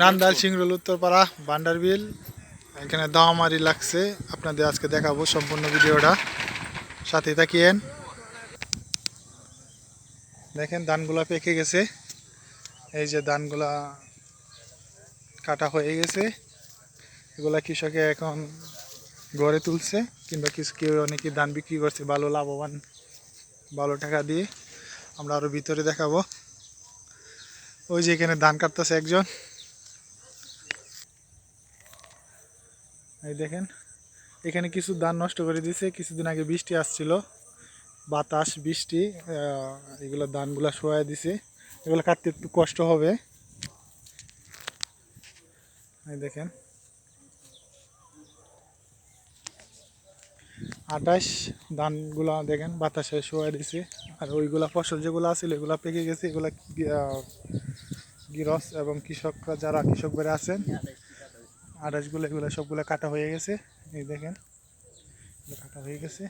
নান্দাল সিংরুল, উত্তরপাড়া, বান্ডারবিল। এখানে দাওয়ামারি লাগছে। আপনাদের আজকে দেখাবো সম্পূর্ণ ভিডিওটা। সাথে তাকিয়েন দেখেন, ধানগুলা পেকে গেছে। এই যে ধানগুলা কাটা হয়ে গেছে। এগুলা কৃষকে এখন গড়ে তুলছে, কিংবা কিছু কেউ অনেকে ধান বিক্রি করছে, ভালো লাভবান, ভালো টাকা দিয়ে। আমরা আরও ভিতরে দেখাবো। ওই যে এখানে ধান কাটতেছে একজন। এই দেখেন, এখানে কিছু ধান নষ্ট করে দিয়েছে কিছুদিন আগে বৃষ্টি আসছিল, বাতাস, বৃষ্টি এগুলো ধানগুলো শোয়া দিছে। এগুলো কাটতে একটু কষ্ট হবে। এই দেখেন। আঠাশ ধানগুলা দেখেন বাতাসে শোয়া দিছে। আর ওইগুলা ফসল যেগুলো আছিল, এগুলা পেকে গেছে, এগুলা গৃহস্থ এবং কৃষকরা যারা কৃষক বেড়ে আছেন, আড়াইশগুলো, এগুলো সবগুলো কাটা হয়ে গেছে। এই দেখেন কাটা হয়ে গেছে।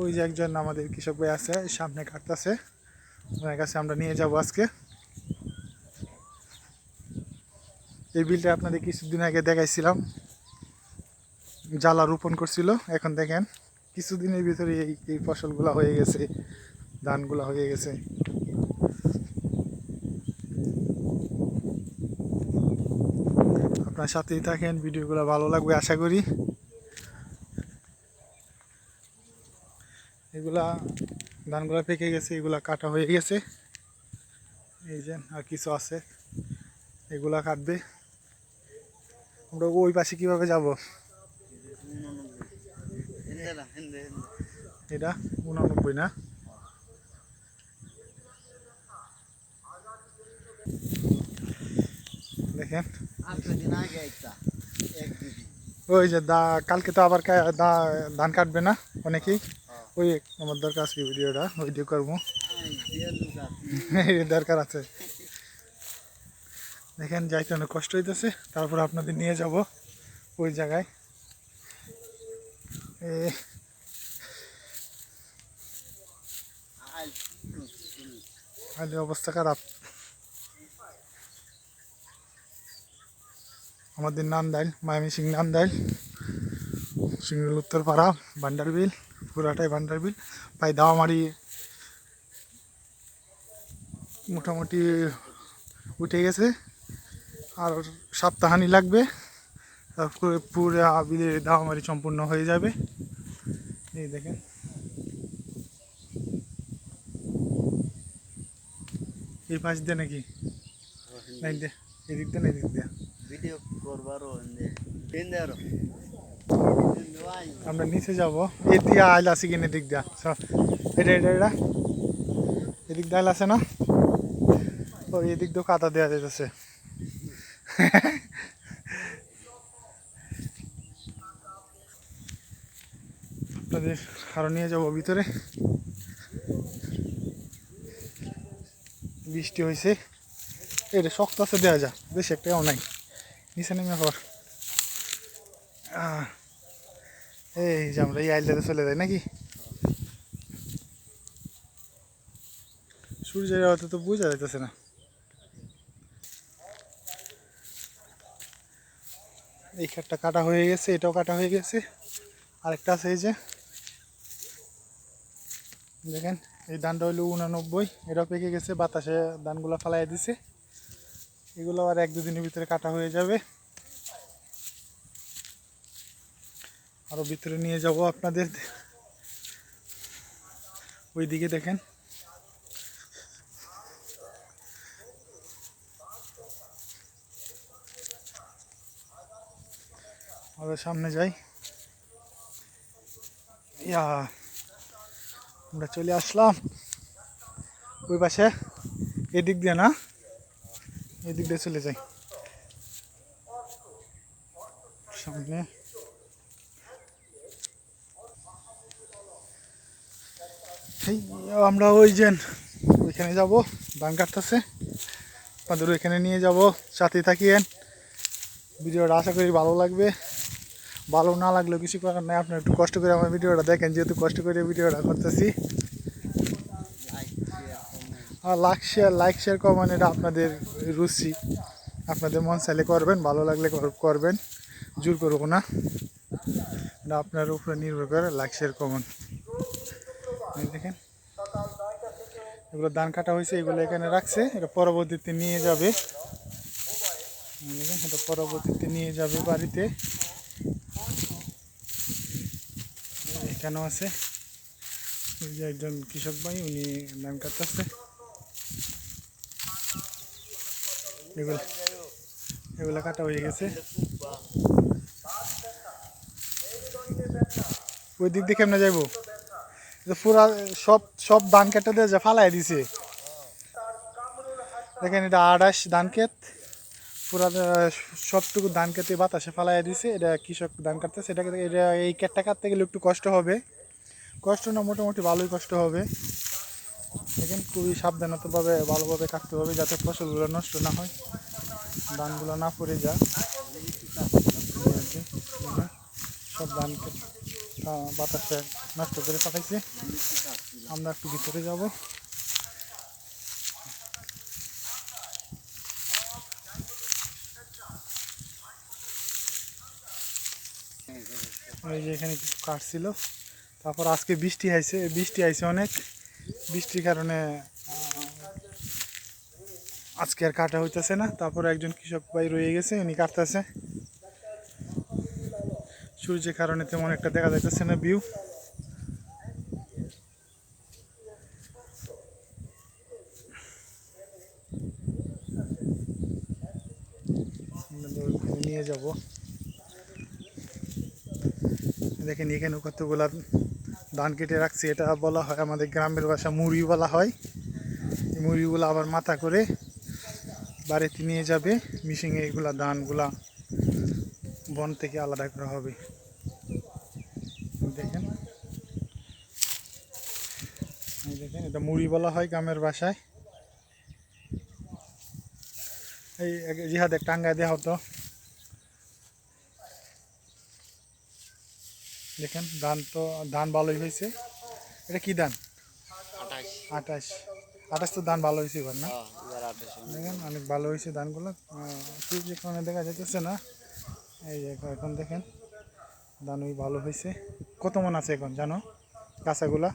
ওই যে একজন আমাদের কৃষক ভাই আছে, সামনে কাটতেছে। ওনার কাছে আমরা নিয়ে যাব আজকে। এই বিলটা আপনাদের কিছুদিন আগে দেখাইছিলাম। জ্বালা রোপণ করছিল। এখন দেখেন, কিছুদিনের ভিতরে এই এই ফসলগুলো হয়ে গেছে, ধানগুলো হয়ে গেছে। আপনার সাথেই থাকেন, ভিডিওগুলো ভালো লাগবে আশা করি। এগুলা ধানগুলা পেকে গেছে, এগুলা কাটা হয়ে গেছে। এই যে, আর কিছু আছে, এগুলা কাটবে। আমরা ওই পাশে কীভাবে যাব? এটা উননব্বই না? দেখেন। ওই যে দা, কালকে তো আবার ধান কাটবে না অনেকেই। ওই আমার দরকার আছে ভিডিওটা ওই দিয়ে করব দরকার আছে। দেখেন, যাইতে অনেক কষ্ট হইতেছে। তারপর আপনাদের নিয়ে যাব ওই জায়গায়। এ অবস্থা খারাপ। আমাদের নান্দাইল মায়ামি সিং নান্দাইল সিঙ্গুল উত্তরপাড়া ভান্ডারবিল পুরাটাই ভান্ডারবিল প্রায় দাওয়ামারি মোটামুটি উঠে গেছে। আর সপ্তাহানি লাগবে তারপরে পুরো বিলের দাওয়ামারি সম্পূর্ণ হয়ে যাবে। এই দেখেন। এই পাশ দিয়ে নাকি? নাই দে এদিক দিয়ে না এদিক দিয়ে। ভিডিও করবারও আরও আমরা নিচে যাব। দিয়ে আইল আছে কিনে দিক দিয়া। সব, এটা এটা এটা। এদিক দিয়ে আইল আছে না? ও, এদিক দিয়ে কাদা দেওয়া যেতেছে আপনাদের আরও নিয়ে যাব ভিতরে। বৃষ্টি হয়েছে এটা শক্ত আছে দেওয়া যা বেশি একটাও নাই। নিচে নেমে আহ, এই যে আমরা এই আইলটাতে চলে যাই নাকি? সূর্যের হয়তো তো বোঝা যাইতেছে না। এই খাটটা কাটা হয়ে গেছে, এটাও কাটা হয়ে গেছে। আরেকটা আছে এই যে। দেখেন, এই ধানটা হইল উনানব্বই, এটাও পেকে গেছে, বাতাসে ধানগুলো ফালাই দিছে। এগুলো আর এক দুদিনের ভিতরে কাটা হয়ে যাবে। আরও ভিতরে নিয়ে যাব আপনাদের। ওইদিকে দেখেন। আরও সামনে যাই। ইয়া, আমরা চলে আসলাম। ওই পাশে, এদিক দিয়ে না? এদিক দিয়ে চলে যাই। সামনে। আমরা ওই যে ওইখানে যাব ধান কাটতেছে। আপনাদের ওইখানে নিয়ে যাব, সাথে থাকিয়েন ভিডিওটা আশা করি ভালো লাগবে। ভালো না লাগলেও কিছু করার নাই, আপনারা একটু কষ্ট করে আমার ভিডিওটা দেখেন, যেহেতু কষ্ট করে ভিডিওটা করতেছি। আর like share like share comment এটা আপনাদের রুচি। আপনাদের মন চাইলে করবেন, ভালো লাগলে করবেন। জোর করব না। এটা আপনার উপরে নির্ভর করে লাইক শেয়ার কমন দেখেন। এগুলো ধান কাটা হয়েছে, এগুলো এখানে রাখছে। এটা পরবর্তীতে নিয়ে যাবে। দেখেন, এটা পরবর্তীতে নিয়ে যাবে বাড়িতে। এখানেও আছে। একজন কৃষক ভাই, উনি ধান কাটতেছে। এগুলো এগুলো কাটা হয়ে গেছে। ওই দিক দিয়ে কেমনে যাইবো? পুরা সব সব ধান কেটে দিয়ে ফালাই দিছে। দেখেন এটা আড়াইশ ধান ক্ষেত। পুরা সবটুকু ধান কেটে বাতাসে ফালাই দিছে। এটা কৃষক ধান কাটতেছে। এটা এটা, এই কেটটা কাটতে গেলে একটু কষ্ট হবে। কষ্ট না, মোটামুটি ভালোই কষ্ট হবে। দেখেন খুবই সাবধানতাভাবে, ভালোভাবে কাটতে হবে যাতে ফসলগুলো নষ্ট না হয়। ধানগুলো না পড়ে যায়। সব ধানকে বাতাসে নষ্ট করে পাঠাইছে। আমরা একটু ভিতরে যাব। এই যে এখানে কিছু কাটছিল তারপর আজকে বৃষ্টি আইছে। বৃষ্টি আইছে অনেক। বৃষ্টির কারণে আজকে আর কাটা হইতেছে না। তারপর একজন কৃষক ভাই রয়ে গেছে উনি কাটতেছে। সূর্যের কারণে তেমন একটা দেখা যাইতেছে না ভিউ নিয়ে যাব। দেখেন এখানে কতগুলা ধান কেটে রাখছি, এটা বলা হয় আমাদের গ্রামের ভাষা মুড়ি বলা হয়। এই মুড়িগুলো আবার মাথা করে বাড়িতে নিয়ে যাবে মিশিংয়ে এগুলা ধানগুলা বন থেকে আলাদা করা হবে। দেখেন। দেখেন, এটা মুড়ি বলা হয় গ্রামের ভাষায়। এই এক- জিহাদ এক টাঙ্গায় দেওয়া হতো দেখেন ধান তো ধান ভালোই হয়েছে। এটা কি ধান? আঠাশ। আঠাশ। তো ধান ভালো হয়েছে এবার না? হ্যাঁ দেখেন অনেক ভালো হয়েছে ধানগুলো। সূর্যের কারণে দেখা যাইতেছে না এই এখন দেখেন ধান ওই ভালো হয়েছে। কত মন আছে এখন জানো? কাঁচাগুলা?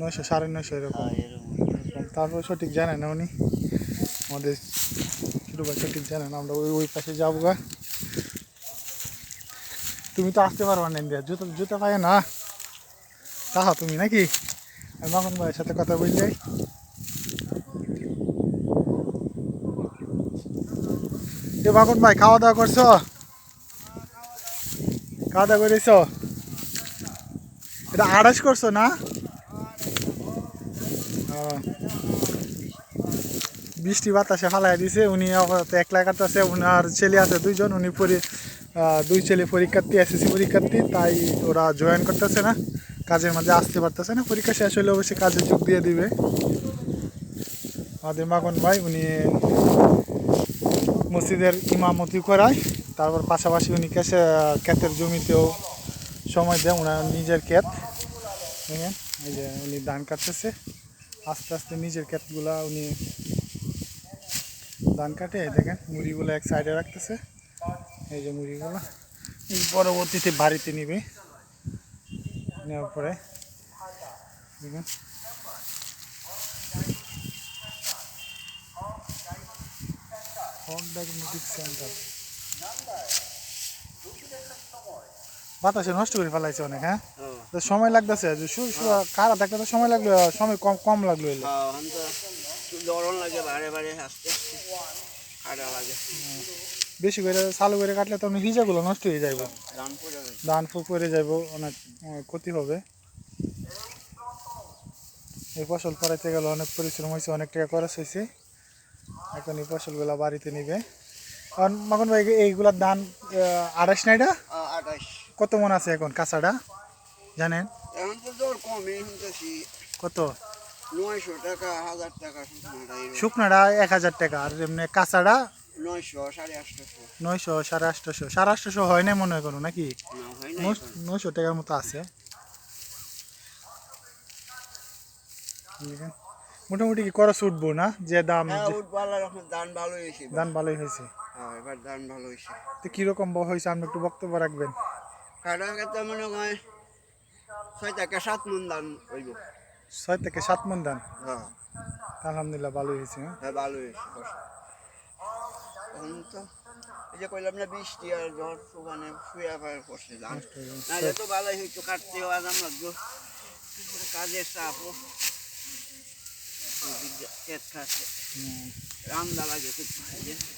নয়শো সাড়ে নয়শো এরকম। হ্যাঁ এরকম। তারপর সঠিক জানে না উনি। আমাদের ছোটো ভাই সঠিক জানে না আমরা ওই ওই পাশে যাব গা। তুমি তো আসতে পারবা না ইন্ডিয়া জুতো জুতো পায় না। তাহা তুমি নাকি? আমি মাখন ভাইয়ের সাথে কথা বলি যাই। এ মাখন ভাই, খাওয়া দাওয়া করছ? খাওয়া দাওয়া করেছ? এটা আড়াইশ করছ না? বৃষ্টি বাতাসে ফালাই দিছে, উনি একলা কাটতেছে, উনার ছেলে আছে দুইজন, উনি পরি দুই ছেলে পরীক্ষার্থী, এসএসসি পরীক্ষার্থী, তাই ওরা জয়েন করতেছে না, কাজের মাঝে আসতে পারতেছে না, পরীক্ষা শেষ হলে অবশ্যই কাজে যোগ দিয়ে দিবে। আমাদের মাখন ভাই, উনি মসজিদের ইমামতি করায়, তারপর পাশাপাশি উনি কেসে ক্ষেতের জমিতেও সময় দেয় ওনার নিজের ক্ষেত। এই যে উনি ধান কাটতেছে, আস্তে আস্তে নিজের ক্ষেতগুলা উনি ধান কাটে এই দেখেন মুড়িগুলো এক সাইডে রাখতেছে। এই যে মুড়িগুলো এই পরবর্তীতে বাড়িতে নিবে। নেওয়ার পরে দেখেন। সেন্টার বাতাসে নষ্ট করে ফেলাইছে অনেক হ্যাঁ? তো সময় লাগতেছে শু- শু- তো সময় লাগল সময় কম কম লাগল এলে। হ্যাঁ লাগে বারে বারে আসতে। বেশি করে চালু করে কাটলে তো হিজাগুলো নষ্ট হয়ে যাইব। ধান ফুক পরে যাইব অনেক ক্ষতি হবে। এই ফসল ফলাইতে গেলে অনেক পরিশ্রম হয়েছে অনেক টাকা খরচ হয়েছে এখন এই ফসলগুলা বাড়িতে নিবে। কারণ মাখন ভাই এইগুলার ধান আড়াইশ আঠাশ কত মন আছে এখন কাঁচাটা? জানেন? কত? নয়শো টাকা হাজার টাকা শুকনাটা এক হাজার টাকা আর এমনি কাঁচাটা নয়শো সাড়ে আটশোশো নয়শো সাড়ে আটশোশো সাড়ে আটশোশো হয় না মনে হয় নাকি? না হয় না নয়- নয়শো টাকার মতো আছে। মোটামুটি কি খরচ উঠবো না? যে দাম হ্যাঁ ধান ভালো হয়েছে। ধান ভালোই হয়েছে। হ্যাঁ এবার ধান ভালো হয়েছে। তো কীরকম হয়েছে আপনি একটু বক্তব্য রাখবেন। কাটা মনে হয় ছয় থেকে সাত মন ধান হইব। ছয় থেকে সাত মন ধান হ্যাঁ আলহামদুলিল্লাহ ভালোই হয়েছে হ্যাঁ? হ্যাঁ ভালো হয়েছে ফসল। এখন তো এই যে কইলাম না বৃষ্টি আর ঝড় ওখানে শুয়ে পায় পড়ছে ধান নষ্ট হয়ে গেছে। নাহলে তো ভালোই হইতো কাটতে আজ আমরা কাজের চাপও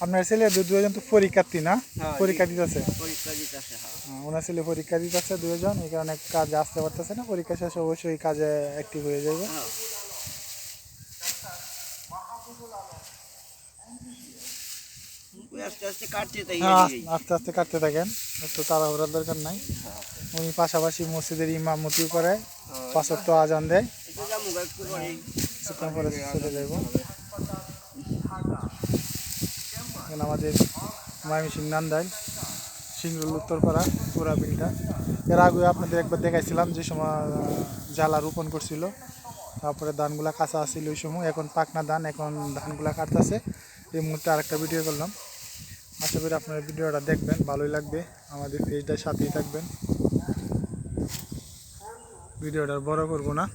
আপনার ছেলে দুজন তো পরীক্ষার্থী না? হ্যাঁ, পরীক্ষা দিতেছে? পরীক্ষা দিতেছে হ্যাঁ। ওনার ছেলে পরীক্ষা দিতেছে দুজন এই কারণে কাজে আসতে পারতেছে না। পরীক্ষা শেষে অবশ্যই কাজে অ্যাক্টিভ হয়ে যাবে। হ্যাঁ। আস্তে আস্তে কাটতে হ্যাঁ থাকেন। একটু তাড়াহুড়ার দরকার নাই। উনি পাশাপাশি মসজিদের ইমামতিও করে পাঁচক তো আজান দেয়। যাব কিছুক্ষণ পরে চলে যাইব এখানে আমাদের ময়মনসিং নান্দাইল সিংরুল উত্তরপাড়া, পুরা বিলটা। এর আগে আপনাদের একবার দেখাইছিলাম যে সময় জ্বালা রোপণ করছিল। তারপরে ধানগুলা কাঁচা আসছিল ওই সময়। এখন পাকনা ধান, এখন ধানগুলা কাটতেছে। এই মুহূর্তে আরেকটা ভিডিও করলাম। আশা করি আপনারা ভিডিওটা দেখবেন, ভালোই লাগবে। আমাদের পেজটার সাথেই থাকবেন। ভিডিওটা বড় করব না।